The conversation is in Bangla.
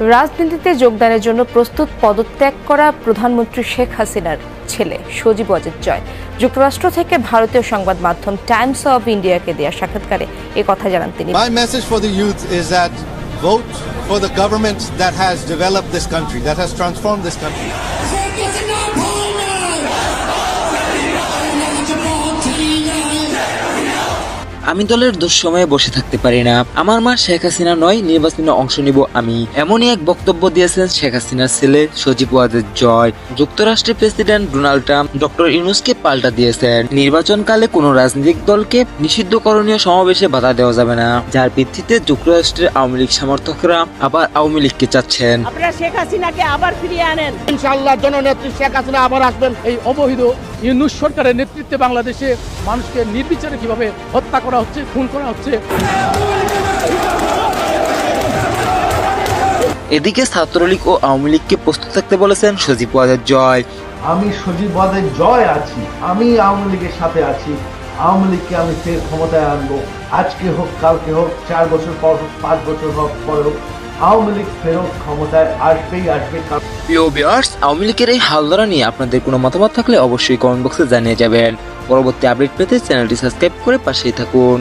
রাজনীতিতে যোগদানের জন্য প্রস্তুত পদত্যাগ করা প্রধানমন্ত্রী শেখ হাসিনার ছেলে সজীব অজিত জয়। যুক্তরাষ্ট্র থেকে ভারতীয় সংবাদ মাধ্যম টাইমস অফ ইন্ডিয়াকে দেওয়া সাক্ষাৎকারে এ কথা জানান তিনি। My message for the youth is that vote for the government that has developed this country that has transformed this country আমি দলের দুঃসময়ে বসে থাকতে পারি না। আমার মা শেখ হাসিনা নয় নির্বাচনে অংশ নিব আমি। এমনই এক বক্তব্য দিয়েছেন শেখ হাসিনার ছেলে সজীব ওয়াজেদ জয়। যুক্তরাষ্ট্রের প্রেসিডেন্ট ডোনাল্ড ট্রাম্প ডক্টর ইউনুসকে পাল্টা দিয়েছেন। নির্বাচনকালে কোনো রাজনৈতিক দলকে নিষিদ্ধকরণীয় সমাবেশে বাধা দেওয়া যাবে না। যার ভিত্তিতে যুক্তরাষ্ট্রের আওয়ামী লীগ সমর্থকরা আবার আওয়ামী লীগকে চাচ্ছেন। আপনারা শেখ হাসিনাকে আবার ফিরিয়ে আনেন। ইনশাআল্লাহ জননেত্রী শেখ হাসিনা আবার আসবেন এই অবহিত ইউনুস সরকারের নেতৃত্বে বাংলাদেশে মানুষকে নির্বিচারে কীভাবে হত্যা করা হচ্ছে খুন করা হচ্ছে। এদিকে ছাত্রলীগ ও আওয়ামী লীগকে প্রস্তুত থাকতে বলেছেন সজীব ওয়াদের জয়। আমি সজীব ওয়াদের জয় আছি আমি আওয়ামী লীগের সাথে আছি। আওয়ামী লীগকে আমি ফের ক্ষমতায় আনব। আজকে হোক, কালকে হোক, চার বছর পর হোক, পাঁচ বছর হোক, পরে হোক, আওয়ামী লীগ ফেরত ক্ষমতায় আসবেই আসবে প্রিয় ভিউয়ার্স আওয়ামী লীগের এই হালধরা নিয়ে আপনাদের কোনো মতামত থাকলে অবশ্যই কমেন্ট বক্সে জানিয়ে যাবেন। পরবর্তী আপডেট পেতে চ্যানেলটি সাবস্ক্রাইব করে পাশেই থাকুন।